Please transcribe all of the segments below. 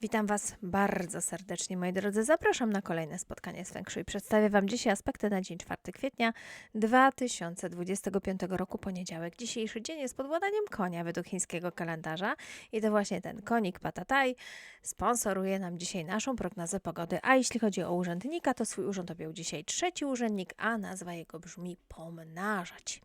Witam Was bardzo serdecznie, moi drodzy. Zapraszam na kolejne spotkanie z Feng Shui. Przedstawię Wam dzisiaj aspekty na dzień 4 kwietnia 2025 roku, poniedziałek. Dzisiejszy dzień jest pod władaniem konia według chińskiego kalendarza i to właśnie ten konik Patataj sponsoruje nam dzisiaj naszą prognozę pogody. A jeśli chodzi o urzędnika, to swój urząd objął dzisiaj trzeci urzędnik, a nazwa jego brzmi pomnażać.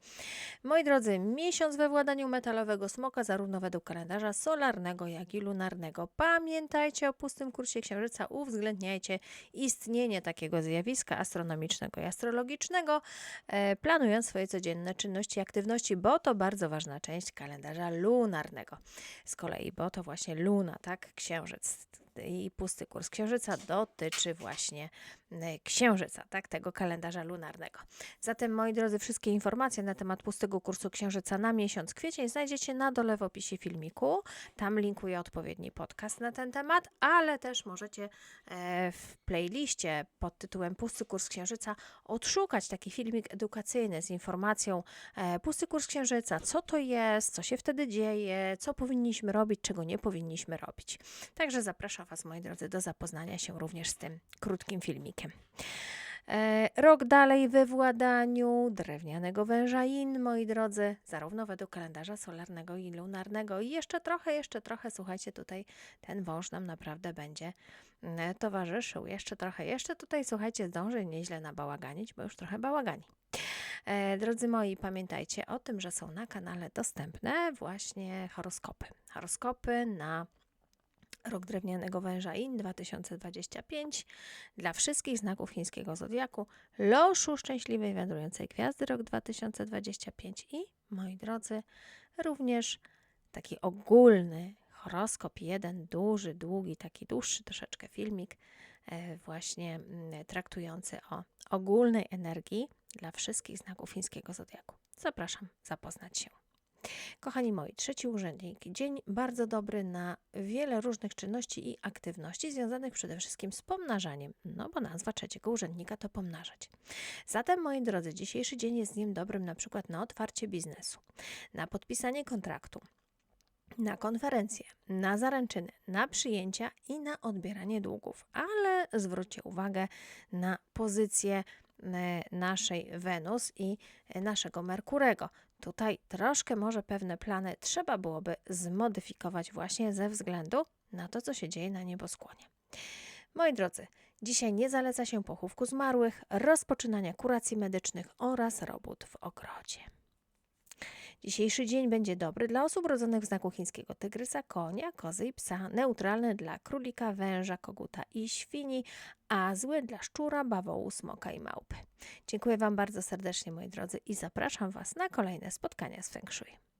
Moi drodzy, miesiąc we władaniu metalowego smoka, zarówno według kalendarza solarnego, jak i lunarnego. Pamiętajcie o pustym kursie księżyca, uwzględniajcie istnienie takiego zjawiska astronomicznego i astrologicznego, e, planując swoje codzienne czynności i aktywności, bo to bardzo ważna część kalendarza lunarnego. Z kolei, bo to właśnie luna, tak, księżyc i pusty kurs księżyca dotyczy właśnie e, księżyca, tak, tego kalendarza lunarnego. Zatem, moi drodzy, wszystkie informacje na temat pustego kursu księżyca na miesiąc kwiecień znajdziecie na dole w opisie filmiku. Tam linkuję odpowiedni podcast na ten temat, ale też możecie e, w playliście pod tytułem Pusty kurs księżyca odszukać taki filmik edukacyjny z informacją e, Pusty kurs księżyca, co to jest, co się wtedy dzieje, co powinniśmy robić, czego nie powinniśmy robić. Także zapraszam Was, moi drodzy, do zapoznania się również z tym krótkim filmikiem. E, Rok dalej we władaniu drewnianego węża In, moi drodzy, zarówno według kalendarza solarnego i lunarnego. I jeszcze trochę, jeszcze trochę, słuchajcie, tutaj ten wąż nam naprawdę będzie mm, towarzyszył. Jeszcze trochę, jeszcze tutaj, słuchajcie, zdąży nieźle nabałaganić, bo już trochę bałagani. E, Drodzy moi, pamiętajcie o tym, że są na kanale dostępne właśnie horoskopy. Horoskopy na Rok Drewnianego Węża In 2025 dla wszystkich znaków chińskiego zodiaku, loszu szczęśliwej wędrującej gwiazdy rok 2025 i, moi drodzy, również taki ogólny horoskop, jeden duży, długi, taki dłuższy troszeczkę filmik, e, właśnie mm, traktujący o ogólnej energii dla wszystkich znaków chińskiego zodiaku. Zapraszam zapoznać się. Kochani moi, trzeci urzędnik. Dzień bardzo dobry na wiele różnych czynności i aktywności związanych przede wszystkim z pomnażaniem, no bo nazwa trzeciego urzędnika to pomnażać. Zatem, moi drodzy, dzisiejszy dzień jest dniem dobrym na przykład na otwarcie biznesu, na podpisanie kontraktu, na konferencje, na zaręczyny, na przyjęcia i na odbieranie długów. Ale zwróćcie uwagę na pozycję naszej Wenus i e, naszego Merkurego. Tutaj troszkę może pewne plany trzeba byłoby zmodyfikować właśnie ze względu na to, co się dzieje na nieboskłonie. Moi drodzy, dzisiaj nie zaleca się pochówku zmarłych, rozpoczynania kuracji medycznych oraz robót w ogrodzie. Dzisiejszy dzień będzie dobry dla osób rodzonych w znaku chińskiego tygrysa, konia, kozy i psa, neutralny dla królika, węża, koguta i świni, a zły dla szczura, bawołu, smoka i małpy. Dziękuję Wam bardzo serdecznie, moi drodzy, i zapraszam Was na kolejne spotkania z Feng Shui.